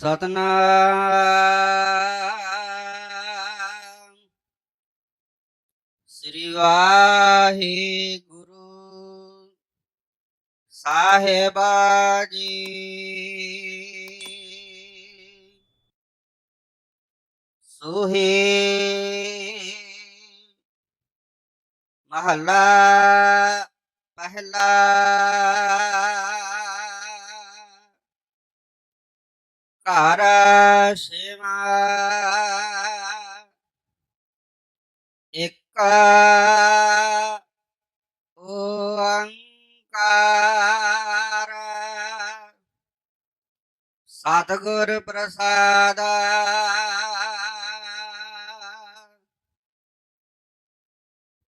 ਸਤਨਾਮ। ਸ੍ਰੀ ਵਾਹਿਗੁਰੂ ਸਾਹਿਬਾ ਜੀ। ਸੁਹੇ ਮਹੱਲਾ ਪਹਿਲਾ ਘਰ ਸੇਵਾ। ਇੱਕ ਓੰਕਾਰ। ਸਤਿਗੁਰ ਪ੍ਰਸਾਦ।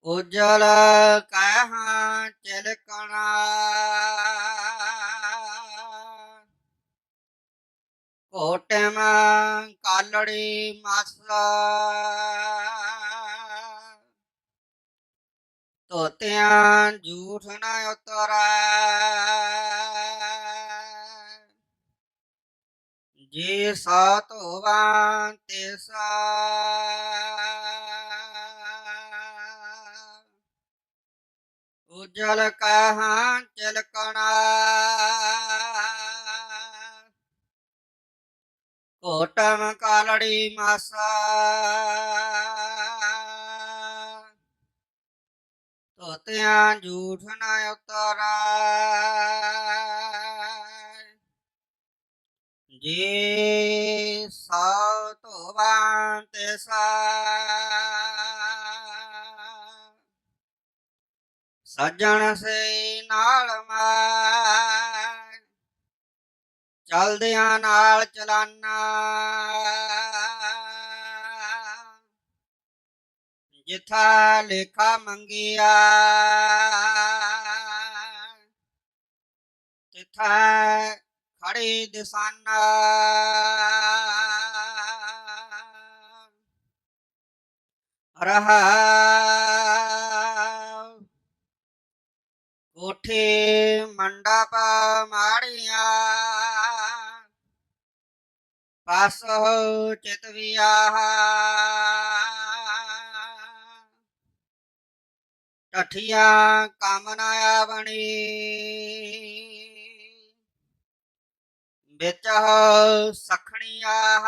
ਉਜਲ ਕਹਾਂ ਚਲਕਣਾ ਕੋਟਮ ਕਾਲੜੀ ਮਾਸਲਾ। ਤੋਤਿਆਂ ਝੂਠ ਨਾ ਉਤਰੈ। ਜੇ ਸਾਤ ਹੋਵਾਂ ਤੇ ਸਾ। ਉਜਲ ਕਹਾਂ ਚਲਕਣਾ ਕੋਟਮ ਕਾਲੜੀ ਮਾਸਾ। ਤੋਤਿਆਂ ਝੂਠ ਨਾ ਉਤਰੈ। ਜੇ ਸਾ ਧੋਵਾਂ ਤੇ ਸਾ। ਸੱਜਣ ਸੇ ਨਾਲ ਮੈਂ ਚਲਦਿਆਂ ਨਾਲ ਚਲਾਨਾ। ਜਿਥਾ ਲੇਖਾ ਮੰਗਿਆ ਤਿਥਾ ਖੜੀ ਦਿਸਾਨਾ। ਰਹਾ ਕੋਠੇ ਮੰਡਪ ਮਾੜੀਆਂ। ਪਾਸ ਚਿਤਵਿਆ ਟਠੀਆਂ ਕਾਮਨਾ ਆਵਣੀ ਵਿੱਚ ਸਖਣੀਆਂ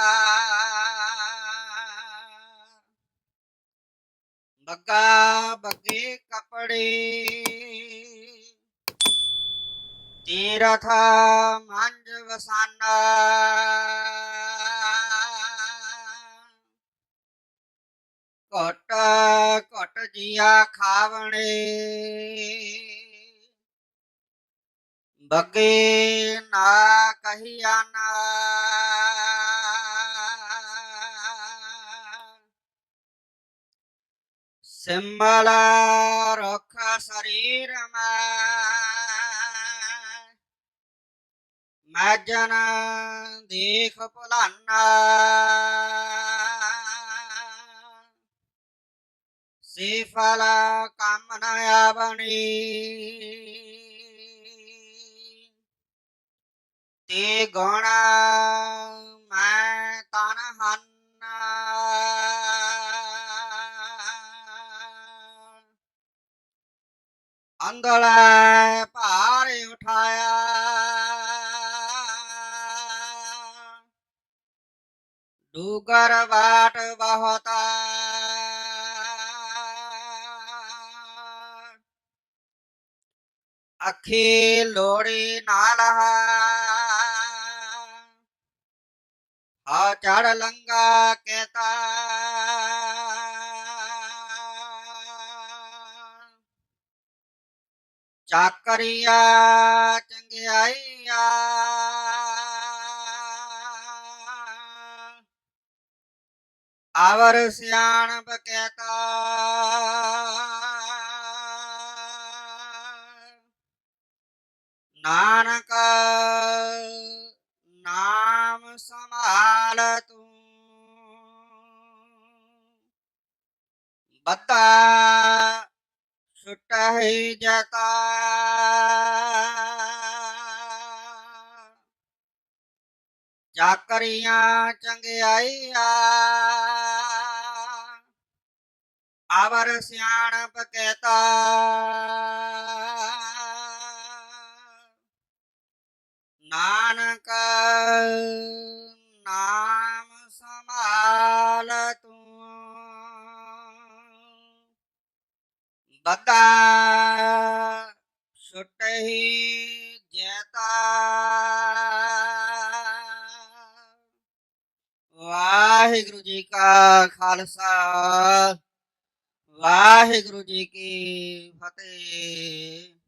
ਬੱਗਾ ਬੱਗੇ ਕਪੜੇ ਤੀਰਥ ਮੰਜ ਵਸਾਨਾ ਜੀਆ ਖਾਵਣੇ। ਬੱਗੇ ਨਾ ਕਹੀਆ ਨਾ। ਸਿੰਬਲ ਰੁਖ ਸਰੀਰ ਮੈਂ। ਮੈਂ ਜਨ ਦੇਖ ਭੁਲਾਨਾ। શ્રીફળ કામનાયાવણી તે ગણ મેં તન હન અંગળે પારે ઉઠાયા ડુગર વાટ બહતા ਅੱਖੀ ਲੋੜੀ ਨਾਲ ਆ ਚੜ ਲੰਗਾ ਕੇਤਾ। ਚਾਕਰੀਆ ਚੰਗਿਆਈਆ। ਆਵਰ ਸਿਆਣ ਬਕੇਤਾ ਨਾਨਕ ਨਾਮ ਸੰਭਾਲ ਤੂੰ। ਬੱਤਾ ਛੁਟਹਿ ਜਤਾ। ਚਾਕਰੀਆਂ ਚੰਗਿਆਈਆ। ਆਵਰ ਸਿਆਣਪ ਕਹਤਾ। ਨਾਨਕ ਨਾਮ ਸੰਭਾਲ ਤੂੰ। ਬੱਦਾ ਛੁਟਹੀ ਜੈਤਾ। ਵਾਹਿਗੁਰੂ ਜੀ ਕਾ ਖਾਲਸਾ। ਵਾਹਿਗੁਰੂ ਜੀ ਕੀ ਫਤਿਹ।